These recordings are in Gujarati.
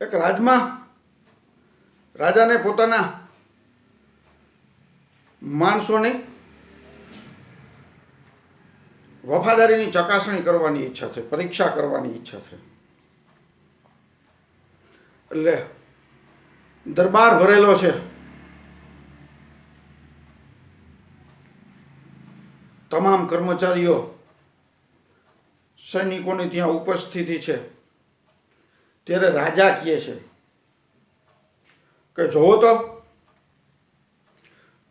એક રાજમાં, રાજાને પોતાના માણસોની વફાદારીની ચકાસણી કરવાની ઈચ્છા છે, પરીક્ષા કરવાની ઈચ્છા છે. એટલે દરબાર ભરેલો છે. તમામ કર્મચારીઓ સૈનિકોની ત્યાં ઉપસ્થિતિ છે. ત્યારે રાજા કહે છે કે જોવો તો,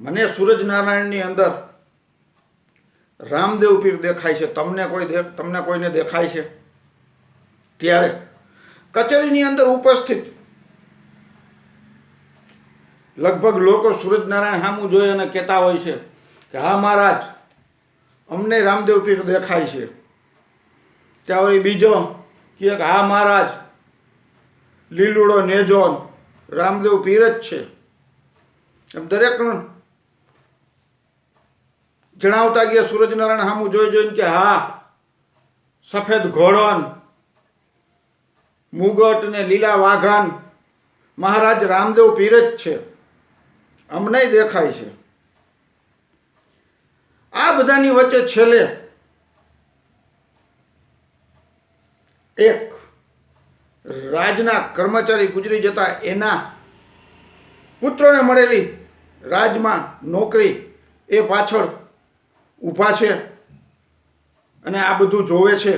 મને સૂરજનારાયણની અંદર રામદેવ પીર દેખાય છે, તમને કોઈ તમને કોઈને દેખાય છે? ત્યારે કચેરીની અંદર ઉપસ્થિત લગભગ લોકો સૂરજનારાયણ સામું જોઈ અને કહેતા હોય છે કે, હા, મહારાજ, અમને રામદેવ પીર દેખાય છે. ત્યાં વળી બીજો કે, હા, મહારાજ લીલુડો નેજોન. રામદેવ પીર જ છે. એમ દરેક જણાવતા ગયા સૂરજનારાયણ સામું જોઈ જોઈને કે હા, સફેદ ઘોડોન, મુગટ ને લીલા વાઘાન, મહારાજ રામદેવ પીર જ છે. અમને દેખાય છે. આ બધાની વચ્ચે છેલ્લે એક રાજના કર્મચારી ગુજરી જતા એના પુત્રોને મળેલી રાજમાં નોકરી એ પાછળ ઊભા છે અને આ બધું જોવે છે.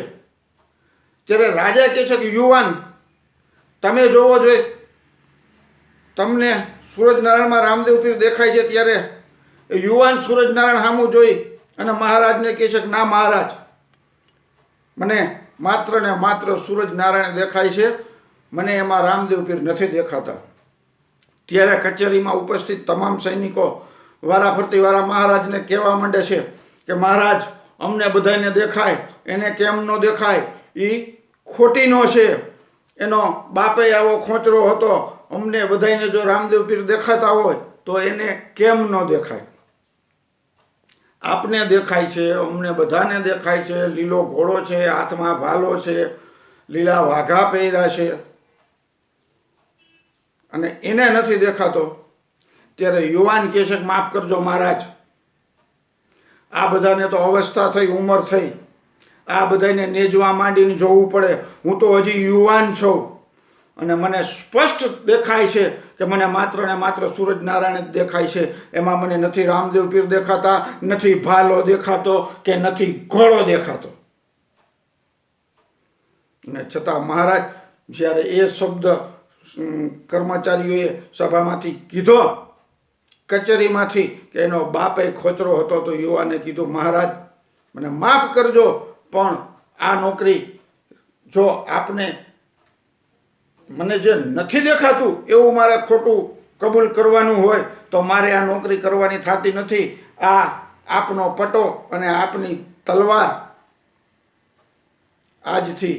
ત્યારે રાજા કહે છે કે, યુવાન, તમે જોવો જોઈએ તમને સૂરજનારાયણમાં રામદેવ પીર દેખાય છે ત્યારે એ યુવાન સૂરજનારાયણ સામું જોઈ અને મહારાજને કહે છે કે, ના મહારાજ, મને માત્ર ને માત્ર સૂરજનારાયણ દેખાય છે. મને એમાં રામદેવ પીર નથી દેખાતા. ત્યારે કચેરીમાં ઉપસ્થિત તમામ સૈનિકો વારાફરતી વારા મહારાજને કહેવા માંડે છે કે, મહારાજ, અમને બધાને દેખાય, એને કેમ ન દેખાય? એ ખોટીનો છે. એનો બાપે આવો ખોચરો હતો, અમને બધાને જો રામદેવ પીર દેખાતા હોય, તો એને કેમ ન દેખાય? આપને દેખાય છે, અમને બધાને દેખાય છે, લીલો ઘોડો છે, હાથમાં ભાલો છે, લીલા વાઘા પહેર્યા છે. અને એને નથી દેખાતો. ત્યારે યુવાન કહે છે કે માફ કરજો મહારાજ. આ બધાને તો અવસ્થા થઈ, ઉંમર થઈ. આ બધાને નેજવા માંડીને જોવું પડે. હું તો હજી યુવાન છું. અને મને સ્પષ્ટ દેખાય છે કે મને માત્ર ને માત્ર સૂરજનારાયણ જ દેખાય છે. એમાં મને નથી રામદેવ પીર દેખાતા, નથી ભાલો દેખાતો કે નથી ઘોડો દેખાતો. ને છતાં મહારાજ જ્યારે એ શબ્દ કર્મચારીઓએ સભામાંથી કીધો, કચેરીમાંથી કે એનો બાપે ખોચરો હતો તો યુવાને કીધું, મહારાજ, મને માફ કરજો, પણ આ નોકરી જો આપને મને જે નથી દેખાતું એવું મારે ખોટું કબૂલ કરવાનું હોય તો મારે આ નોકરી કરવાની થતી નથી. આ આપનો પટો અને આપની તલવાર આજથી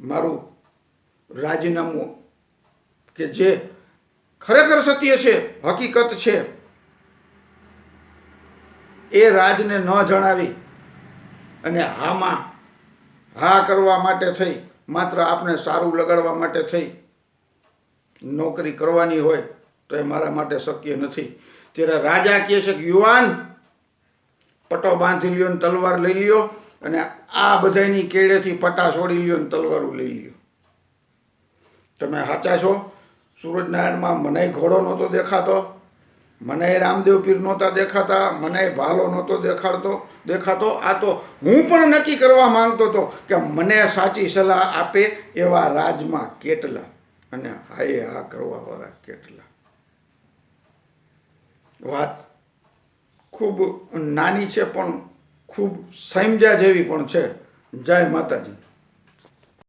મારું રાજીનામું કે જે ખરેખર સત્ય છે, હકીકત છે, એ રાજને ન જણાવી અને હામાં હા કરવા માટે થઈ માત્ર આપને સારું લગાડવા માટે થઈ, નોકરી કરવાની હોય તો એ મારા માટે શક્ય નથી. ત્યારે રાજા કહે છે કે, યુવાન, પટો બાંધી લ્યો ને તલવાર લઈ લ્યો અને આ બધાની કેળેથી પટા છોડી લ્યો ને તલવારું લઈ લ્યો. તમે સાચા છો? સૂરજનારાયણમાં મને ઘોડો નહોતો દેખાતો. મને રામદેવ પીર નહોતા દેખાતા, મને ભાલો નહોતો દેખાડતો, દેખાતો. આ તો હું પણ નક્કી કરવા માંગતો હતો કે મને સાચી સલાહ આપે એવા રાજમાં કેટલા અને હાય હા કરવાવાળા કેટલા. વાત ખૂબ નાની છે પણ ખૂબ સમજ્યા જેવી પણ છે. જય માતાજી.